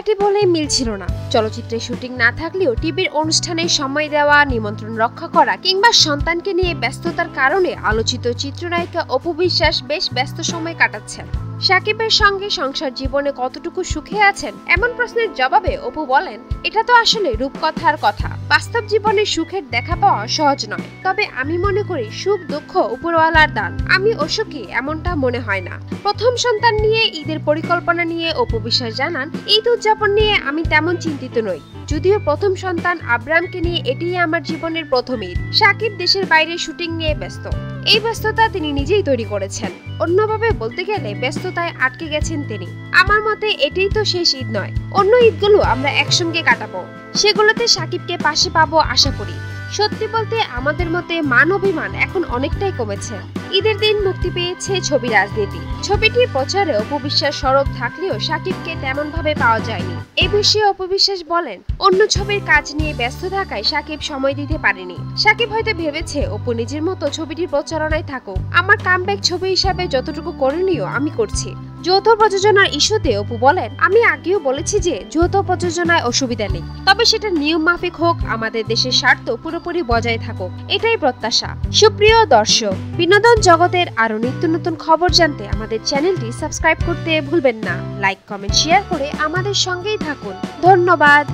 জায়গাটি বলে মিল ছিল না। চলচ্চিত্রে শুটিং না থাকলেও টিভির অনুষ্ঠানে সময় দেওয়া, নিমন্ত্রণ রক্ষা করা কিংবা সন্তানকে নিয়ে ব্যস্ততার কারণে আলোচিত চিত্রনায়িকা অপু বিশ্বাস বেশ ব্যস্ত সময় কাটাচ্ছেন। সাকিবের সঙ্গে সংসার জীবনে কতটুকু সুখে আছেন? এমন প্রশ্নের জবাবে অপু বলেন, এটা তো আসলে রূপকথার কথা। বাস্তব জীবনে সুখের দেখা পাওয়া সহজ নয়। তবে আমি মনে করি সুখ, দুঃখ, উপরওয়ালার দান। আমি অসুখী, এমনটা মনে হয় না। প্রথম সন্তান নিয়ে, ঈদের পরিকল্পনা নিয়ে অপু বিশ্বাস জানান ঈদ উদযাপন নিয়ে আমি তেমন চিন্তিত নই। যদিও প্রথম সন্তান আব্রামকে নিয়ে এটিই আমার জীবনের প্রথম ঈদ। সাকিব দেশের বাইরে শুটিং নিয়ে ব্যস্ত। এই ব্যস্ততা তিনি নিজেই তৈরি করেছেন। অন্যভাবে বলতে গেলে ব্যস্ততায় আটকে গেছেন তিনি। আমার মতে এটাই তো শেষ ঈদ নয়। অন্য ঈদগুলো আমরা একসঙ্গে কাটাবো। সেগুলোতে সাকিবকে পাশে পাবো আশা করি। সত্যি বলতে আমাদের মতে মান অভিমান এখন অনেকটাই কমেছে। ঈদের দিন মুক্তি পেয়েছে ছবি রাজনীতি। ছবিটির প্রচারে অপবিশ্বাস সরব থাকলেও সাকিবকে তেমন ভাবে পাওয়া যায়নি। এ বিষয়ে অপবিশ্বাস বলেন, অন্য ছবির কাজ নিয়ে ব্যস্ত থাকায় সাকিব সময় দিতে পারেনি। সাকিব হয়তো ভেবেছে, অপু নিজের মতো ছবিটির প্রচারণায় থাকুক। আমার কামব্যাক ছবি হিসাবে যতটুকু করণীয় আমি করছি। যৌথ প্রযোজনার ইস্যুতে অপু বলেন, আমি আগেও বলেছি যে যৌথ প্রযোজনায় অসুবিধা নেই। তবে সেটা নিয়ম মাফিক হোক, আমাদের দেশের স্বার্থ পুরোপুরি বজায় থাকুক, এটাই প্রত্যাশা। সুপ্রিয় দর্শক, বিনোদন জগতের আরও নিত্য নতুন খবর জানতে আমাদের চ্যানেলটি সাবস্ক্রাইব করতে ভুলবেন না। লাইক, কমেন্ট, শেয়ার করে আমাদের সঙ্গেই থাকুন। ধন্যবাদ।